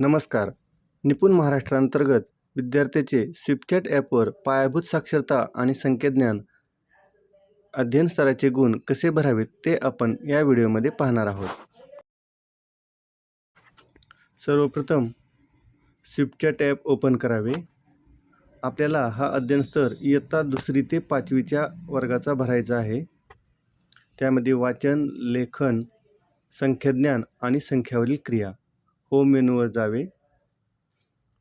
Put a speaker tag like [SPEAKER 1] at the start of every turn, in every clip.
[SPEAKER 1] नमस्कार. निपुण महाराष्ट्रांतर्गत विद्यार्थ्याचे स्विपचॅट ॲपवर पायाभूत साक्षरता आणि संख्याज्ञान अध्ययन स्तराचे गुण कसे भरावेत ते आपण या व्हिडिओमध्ये पाहणार आहोत. सर्वप्रथम स्विपचॅट ॲप ओपन करावे. आपल्याला हा अध्ययन स्तर इयत्ता दुसरी ते पाचवीच्या वर्गाचा भरायचा आहे. त्यामध्ये वाचन लेखन संख्याज्ञान आणि संख्यावरील क्रिया. होम मेनूवर जावे.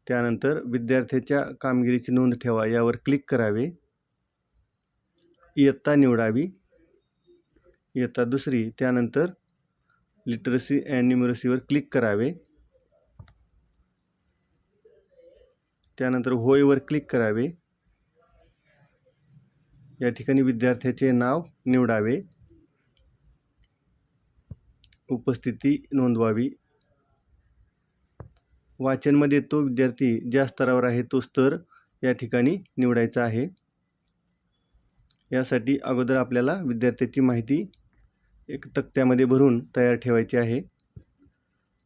[SPEAKER 1] त्यानंतर विद्यार्थ्याच्या कामगिरीची नोंद ठेवा यावर क्लिक करावे. इयत्ता निवडावी. इयत्ता दुसरी त्यानंतर लिटरसी अँड न्युमरसीवर क्लिक करावे. त्यानंतर होयवर क्लिक करावे. या ठिकाणी विद्यार्थ्याचे नाव निवडावे. उपस्थिती नोंदवावी. वाचनमध्ये तो विद्यार्थी ज्या स्तरावर आहे तो स्तर या ठिकाणी निवडायचा आहे. यासाठी अगोदर आपल्याला विद्यार्थ्याची माहिती एक तक्त्यामध्ये भरून तयार ठेवायची आहे.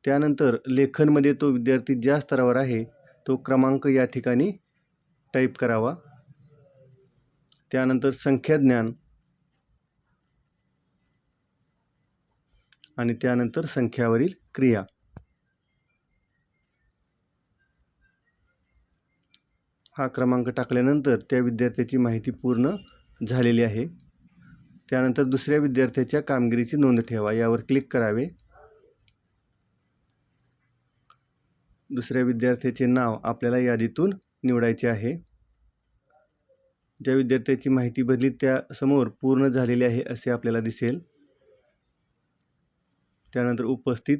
[SPEAKER 1] त्यानंतर लेखनमध्ये तो विद्यार्थी ज्या स्तरावर आहे तो क्रमांक या ठिकाणी टाईप करावा. त्यानंतर संख्याज्ञान आणि त्यानंतर संख्यावरील क्रिया. हा क्रमांक टाकल्यानंतर त्या विद्यार्थ्याची माहिती पूर्ण झालेली आहे. त्यानंतर दुसऱ्या विद्यार्थ्याच्या कामगिरीची नोंद ठेवा. यावर क्लिक करावे. दुसऱ्या विद्यार्थ्याचे नाव आपल्याला यादीतून निवडायचे आहे. ज्या विद्यार्थ्याची माहिती भरली त्यासमोर पूर्ण झालेली आहे असे आपल्याला दिसेल. त्यानंतर उपस्थित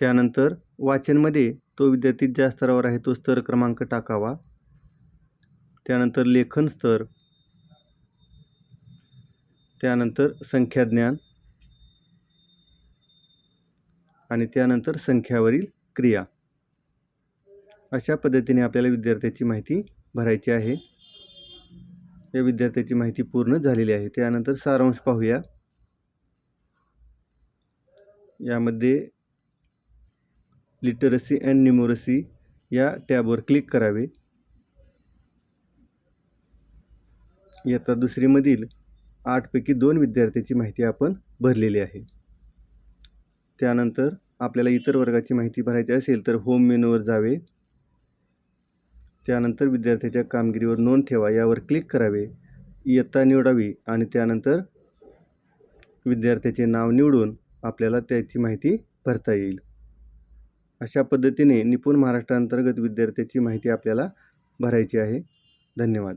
[SPEAKER 1] त्यानंतर वाचनमध्ये तो विद्यार्थी ज्या स्तरावर आहे तो स्तर क्रमांक टाकावा. त्यानंतर लेखन स्तर. त्यानंतर संख्याज्ञान. आणि त्यानंतर संख्यावरील क्रिया. अशा पद्धतीने आपल्याला विद्यार्थ्याची माहिती भरायची आहे. या विद्यार्थ्याची माहिती पूर्ण झालेली आहे. त्यानंतर सारांश पाहूया. यामध्ये लिटरसी अँड न्युमरसी या टॅबवर क्लिक करावे. इयत्ता दुसरीमधील आठपैकी दोन विद्यार्थ्याची माहिती आपण भरलेली आहे. त्यानंतर आपल्याला इतर वर्गाची माहिती भरायची असेल तर होम मेनूवर जावे. त्यानंतर विद्यार्थ्याच्या कामगिरीवर नोंद ठेवा यावर क्लिक करावे. इयत्ता निवडावी आणि त्यानंतर विद्यार्थ्याचे नाव निवडून आपल्याला त्याची माहिती भरता येईल. अशा पद्धतीने निपुण महाराष्ट्रांतर्गत विद्यार्थ्याची माहिती आपल्याला भरायची आहे. धन्यवाद.